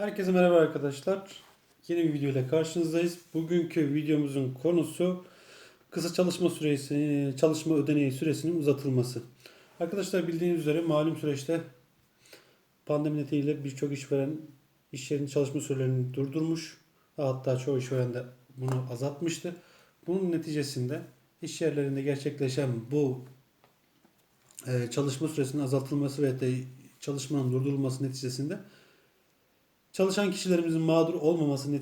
Herkese merhaba arkadaşlar. Yeni bir video ile karşınızdayız. Bugünkü videomuzun konusu kısa çalışma süresi, çalışma ödeneği süresinin uzatılması. Arkadaşlar bildiğiniz üzere malum süreçte pandemi nedeniyle birçok işveren iş yerinin çalışma sürelerini durdurmuş. Hatta çoğu işveren de bunu azaltmıştı. Bunun neticesinde iş yerlerinde gerçekleşen bu e, çalışma süresinin azaltılması ve de çalışmanın durdurulması neticesinde Çalışan kişilerimizin mağdur olmaması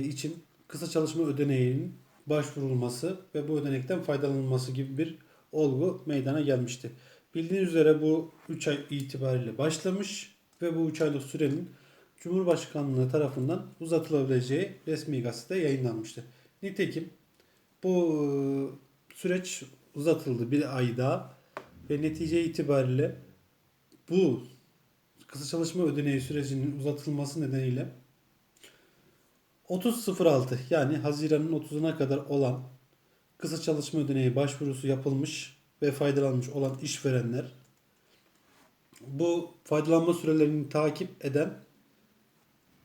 için kısa çalışma ödeneğinin başvurulması ve bu ödenekten faydalanılması gibi bir olgu meydana gelmişti. Bildiğiniz üzere bu 3 ay itibariyle başlamış ve bu 3 aylık sürenin Cumhurbaşkanlığı tarafından uzatılabileceği resmi gazetede yayınlanmıştı. Nitekim bu e, süreç uzatıldı bir ay daha ve netice itibariyle bu kısa çalışma ödeneği sürecinin uzatılması nedeniyle 30.06 yani Haziran'ın 30'una kadar olan kısa çalışma ödeneği başvurusu yapılmış ve faydalanmış olan işverenler bu faydalanma sürelerini takip eden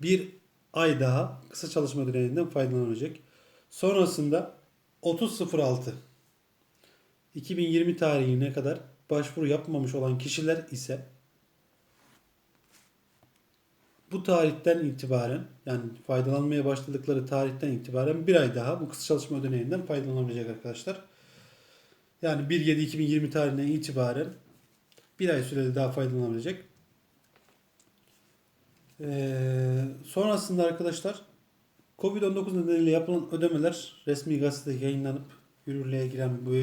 bir ay daha kısa çalışma ödeneğinden faydalanacak. Sonrasında 30.06 2020 tarihine kadar başvuru yapmamış olan kişiler ise bu tarihten itibaren yani faydalanmaya başladıkları tarihten itibaren bir ay daha bu kısa çalışma ödeneğinden faydalanabilecek arkadaşlar. Yani 1-7-2020 tarihinden itibaren bir ay sürede daha faydalanabilecek. Ee, sonrasında arkadaşlar Covid-19 nedeniyle yapılan ödemeler resmi gazetede yayınlanıp yürürlüğe giren bu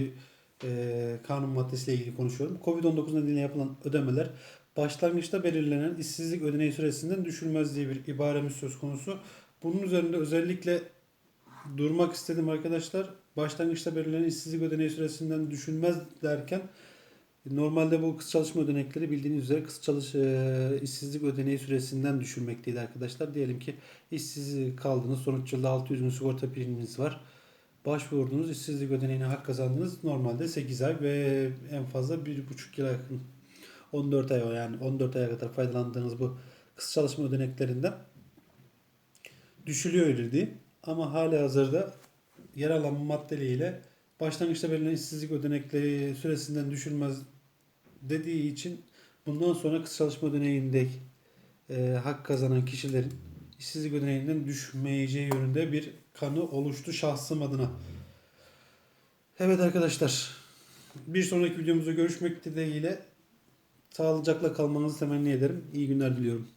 e, kanun maddesiyle ilgili konuşuyorum. Covid-19 nedeniyle yapılan ödemeler başlangıçta belirlenen işsizlik ödeneği süresinden düşülmez diye bir ibaremiz söz konusu. Bunun üzerinde özellikle durmak istedim arkadaşlar. Başlangıçta belirlenen işsizlik ödeneği süresinden düşülmez derken normalde bu kısa çalışma ödenekleri bildiğiniz üzere kısa çalış e, işsizlik ödeneği süresinden düşülmekteydi arkadaşlar. Diyelim ki işsiz kaldınız. Sonuç yılda 600 gün sigorta priminiz var. Başvurdunuz, işsizlik ödeneğine hak kazandınız. Normalde 8 ay ve en fazla 1,5 yıla yakın 14 ay o yani 14 aya kadar faydalandığınız bu kısa çalışma ödeneklerinden düşülüyor ödediği ama hala hazırda yer alan maddeliyle başlangıçta belirlenen işsizlik ödenekleri süresinden düşülmez dediği için bundan sonra kısa çalışma ödeneğinde e, hak kazanan kişilerin işsizlik ödeneğinden düşmeyeceği yönünde bir kanı oluştu şahsım adına. Evet arkadaşlar bir sonraki videomuzda görüşmek dileğiyle Sağlıcakla kalmanızı temenni ederim. İyi günler diliyorum.